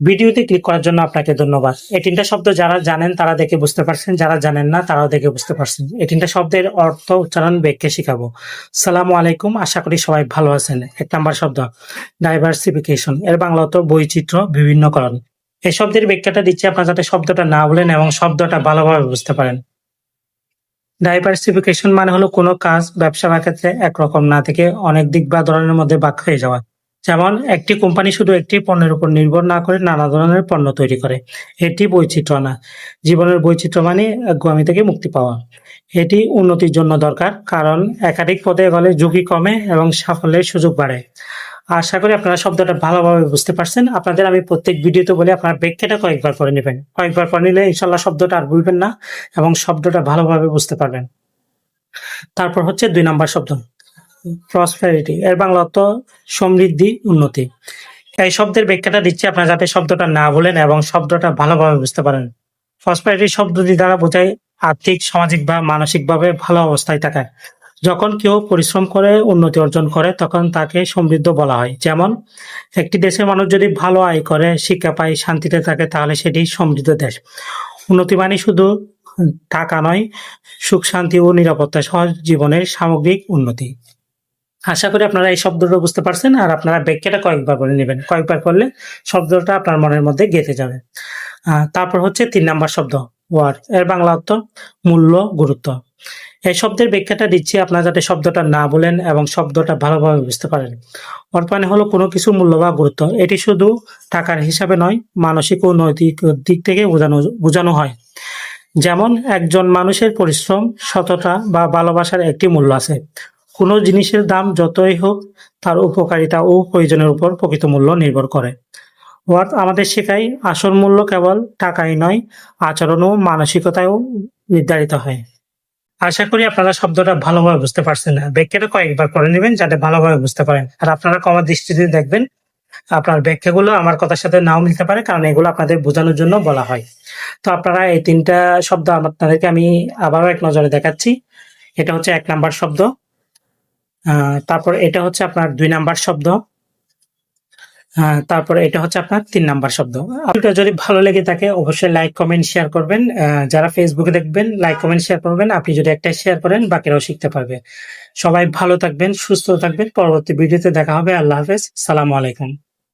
ভিডিওতে ক্লিক করার জন্য আপনাকে ধন্যবাদ। এই তিনটা শব্দ যারা জানেন তারা দেখে বুঝতে পারছেন, যারা জানেন না তারাও দেখে বুঝতে পারছেন। এই তিনটা শব্দের অর্থ উচ্চারণ ব্যাখ্যা শিখাবো। সালামু আলাইকুম, আশা করি সবাই ভালো আছেন। এক নাম্বার শব্দ ডাইভার্সিফিকেশন এর বাংলা অর্থ বৈচিত্র্য, বিভিন্নকরণ। এই শব্দের ব্যাখ্যাটা দিচ্ছি আপনারা যাতে শব্দটা না বলেন এবং শব্দটা ভালোভাবে বুঝতে পারেন। ডাইভার্সিফিকেশন মানে হলো কোনো কাজ, ব্যবসা বা ক্ষেত্রে একরকম না থেকে অনেক দিক বা ধরনের মধ্যে ভাগ হয়ে যাওয়া। যেমন, একটি কোম্পানি শুধু একটি পণ্যের উপর নির্ভর না করে নানা ধরনের পণ্য তৈরি করে। এটি বৈচিত্র্য না জীবনের বৈচিত্র্য মানে গোয়ামি থেকে মুক্তি পাওয়া। এটি উন্নতির জন্য দরকার, কারণ একাধিক পদে গেলে ঝুঁকি কমে এবং সাফল্যের সুযোগ বাড়ে। আশা করি আপনারা শব্দটা ভালোভাবে বুঝতে পারছেন। আপনাদের আমি প্রত্যেক ভিডিওতে বলি, আপনারা ব্যাখ্যাটা কয়েকবার করে নেবেন। কয়েকবার করে নিলে ইনশাল্লাহ শব্দটা আর ভুলবেন না এবং শব্দটা ভালোভাবে বুঝতে পারবেন। তারপর হচ্ছে দুই নাম্বার শব্দ। প্রসপেরিটি এর বাংলা অর্থ সমৃদ্ধি, উন্নতি। এই শব্দের ব্যাখ্যাটা দিচ্ছি আপনারা যাতে শব্দটা না বলেন এবং শব্দটা ভালোভাবে বুঝতে পারেন। প্রসপেরিটি শব্দটি দ্বারা বোঝায় আর্থিক, সামাজিক বা মানসিকভাবে ভালো অবস্থায় থাকা। যখন কেউ পরিশ্রম করে, উন্নতি অর্জন করে, তখন তাকে সমৃদ্ধ বলা হয়। যেমন, একটি দেশের মানুষ যদি ভালো আয় করে, শিক্ষা পায়, শান্তিতে থাকে, তাহলে সেটি সমৃদ্ধ দেশ। উন্নতি মানে শুধু টাকা নয়, সুখ, শান্তি ও নিরাপত্তা সহ জীবনের সামগ্রিক উন্নতি। আশা করি আপনারা এই শব্দটা বুঝতে পারছেন আর আপনারা ব্যাখ্যাটা কয়েকবার করে নেবেন। কয়েকবার করলে শব্দটা আপনার মনের মধ্যে গেঁথে যাবে। তারপর হচ্ছে তিন নাম্বার শব্দ, ওয়ার। এর বাংলা অর্থ মূল্য, গুরুত্ব। এই শব্দের ব্যাখ্যাটা দিচ্ছি আপনারা যাতে শব্দটা না বলেন এবং শব্দটা ভালোভাবে বুঝতে পারেন। অর্থ মানে হলো কোনো কিছু মূল্য বা গুরুত্ব। এটি শুধু টাকার হিসাবে নয়, মানসিক ও নৈতিক দিক থেকে বোঝানো বোঝানো হয়। যেমন, একজন মানুষের পরিশ্রম, সততা বা ভালোবাসার একটি মূল্য আছে। কোনো জিনিসের দাম যতই হোক, তার উপকারিতা ও প্রয়োজনের উপর প্রকৃত মূল্য নির্ভর করে। ওয়ার্ড আমাদের শেখায়, আসল মূল্য কেবল টাকাই নয় আচরণ ও মানসিকতায়ও নির্ধারিত হয়। আশা করি আপনারা শব্দটা ভালোভাবে বুঝতে পারছেন। না ব্যাখ্যাটা কয়েকবার করে নেবেন যাতে ভালোভাবে বুঝতে পারেন। আর আপনারা কমার দৃষ্টিতে দেখবেন, আপনার ব্যাখ্যাগুলো আমার কথার সাথে নাও মিলতে পারে, কারণ এগুলো আপনাদের বোঝানোর জন্য বলা হয়। তো আপনারা এই তিনটা শব্দ আপনাদেরকে আমি আবারও এক নজরে দেখাচ্ছি। এটা হচ্ছে এক নাম্বার শব্দ। তারপর এটা হচ্ছে আপনার দুই নাম্বার শব্দ। তারপরে এটা হচ্ছে আপনার তিন নাম্বার শব্দ। আপনার যদি ভালো লেগে থাকে, অবশ্যই লাইক কমেন্ট শেয়ার করবেন। যারা ফেসবুকে দেখবেন লাইক কমেন্ট শেয়ার করবেন। আপনি যদি একটা শেয়ার করেন, বাকিরাও শিখতে পারবে। সবাই ভালো থাকবেন, সুস্থ থাকবেন। পরবর্তী ভিডিওতে দেখা হবে। আল্লাহ হাফেজ। সালাম আলাইকুম।